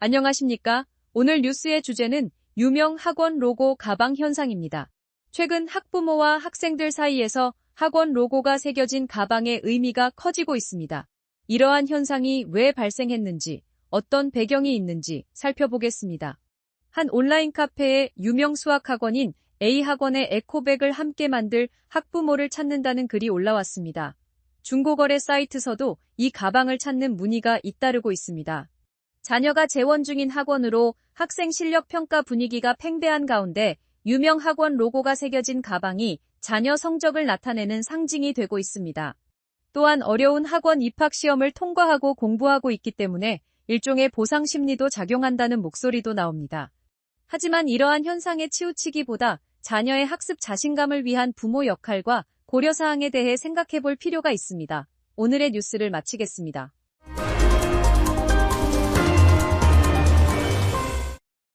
안녕하십니까? 오늘 뉴스의 주제는 유명 학원 로고 가방 현상입니다. 최근 학부모와 학생들 사이에서 학원 로고가 새겨진 가방의 의미가 커지고 있습니다. 이러한 현상이 왜 발생했는지, 어떤 배경이 있는지 살펴보겠습니다. 한 온라인 카페에 유명 수학학원인 A학원의 에코백을 함께 만들 학부모를 찾는다는 글이 올라왔습니다. 중고거래 사이트서도 이 가방을 찾는 문의가 잇따르고 있습니다. 자녀가 재원 중인 학원으로 학생 실력 평가 분위기가 팽배한 가운데 유명 학원 로고가 새겨진 가방이 자녀 성적을 나타내는 상징이 되고 있습니다. 또한 어려운 학원 입학 시험을 통과하고 공부하고 있기 때문에 일종의 보상 심리도 작용한다는 목소리도 나옵니다. 하지만 이러한 현상에 치우치기보다 자녀의 학습 자신감을 위한 부모 역할과 고려사항에 대해 생각해 볼 필요가 있습니다. 오늘의 뉴스를 마치겠습니다.